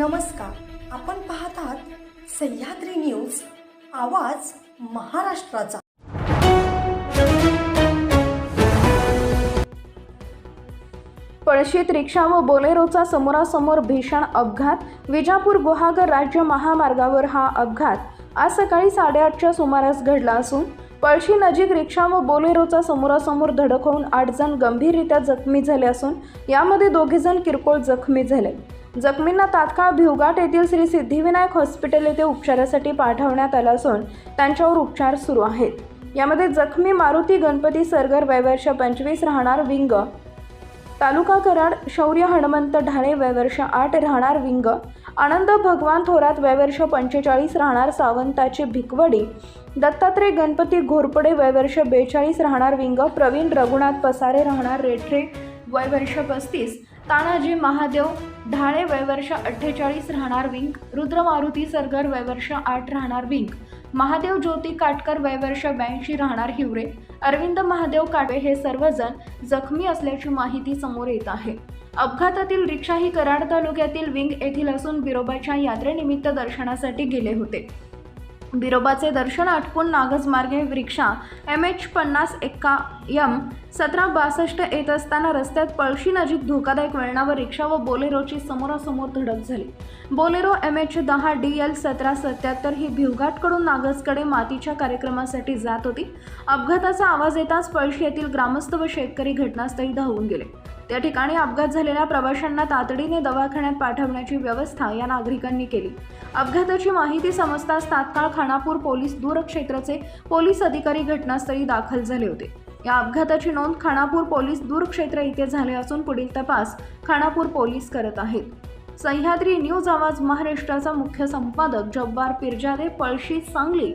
नमस्कार. आपण पाहत आहात सह्याद्री न्यूज आवाज महाराष्ट्राचा. पळशीत रिक्षा व बोलेरोचा समोरासमोर भीषण अपघात. विजापूर गुहागर राज्य महामार्गावर हा अपघात. आज सकाळी साडेआठच्या सुमारास घडला असून पळशी नजीक रिक्षा व बोलेरोचा समोरासमोर धडक होऊन आठ जण गंभीररित्या जखमी झाले असून यामध्ये दोघे जण किरकोळ जखमी झाले. जखमींना तात्काळ भिवघाट येथील श्री सिद्धिविनायक हॉस्पिटल येथे उपचारासाठी पाठवण्यात आलं असून त्यांच्यावर उपचार सुरू आहेत. यामध्ये जखमी मारुती गणपती सरगर वयवर्ष पंचवीस राहणार विंग तालुका कराड शौर्य हनुमंत ढाळे वयवर्ष आठ राहणार विंग आनंद भगवान थोरात वयवर्ष पंचेचाळीस राहणार सावंताची भिकवडी दत्तात्रय गणपती घोरपडे वयवर्ष बेचाळीस राहणार विंग प्रवीण रघुनाथ पसारे राहणार रेठरे वयवर्ष पस्तीस तानाजी महादेव ढाळे वयवर्ष अठ्ठेचाळीस राहणार विंग रुद्र मारुती सरगर वयवर्ष आठ राहणार विंग महादेव ज्योती काटकर वयवर्ष ब्याऐंशी राहणार हिवरे अरविंद महादेव काटवे हे सर्वजण जखमी असल्याची माहिती समोर येत आहे. अपघातातील रिक्षा ही कराड तालुक्यातील विंग येथील असून बिरोबाच्या यात्रेनिमित्त दर्शनासाठी गेले होते. बिरोबाचे दर्शन आटपून नागजमार्गे रिक्षा एम एच पन्नास एक्का यम सतरा बासष्ट येत असताना रस्त्यात पळशी नजीक धोकादायक वळणावर रिक्षा व बोलेरोची समोरासमोर धडक झाली. बोलेरो एम एच दहा डी एल सतरा सत्याहत्तर ही भिवघाटकडून नागजकडे मातीच्या कार्यक्रमासाठी जात होती. अपघाताचा आवाज येताच पळशी येथील ग्रामस्थ व शेतकरी घटनास्थळी धावून गेले. त्या ठिकाणी अपघात झालेल्या प्रवाशांना तातडीने दवाखान्यात पाठवण्याची व्यवस्था या नागरिकांनी केली. अपघाताची माहिती समजताच तात्काळ खानापूर पोलीस दूरक्षेत्राचे पोलीस अधिकारी घटनास्थळी दाखल झाले होते. या अपघाताची नोंद खानापूर पोलीस दूरक्षेत्र इथे झाले असून पुढील तपास खानापूर पोलीस करत आहेत. सह्याद्री न्यूज आवाज महाराष्ट्राचा मुख्य संपादक जब्बार पिरजादे पळशी सांगली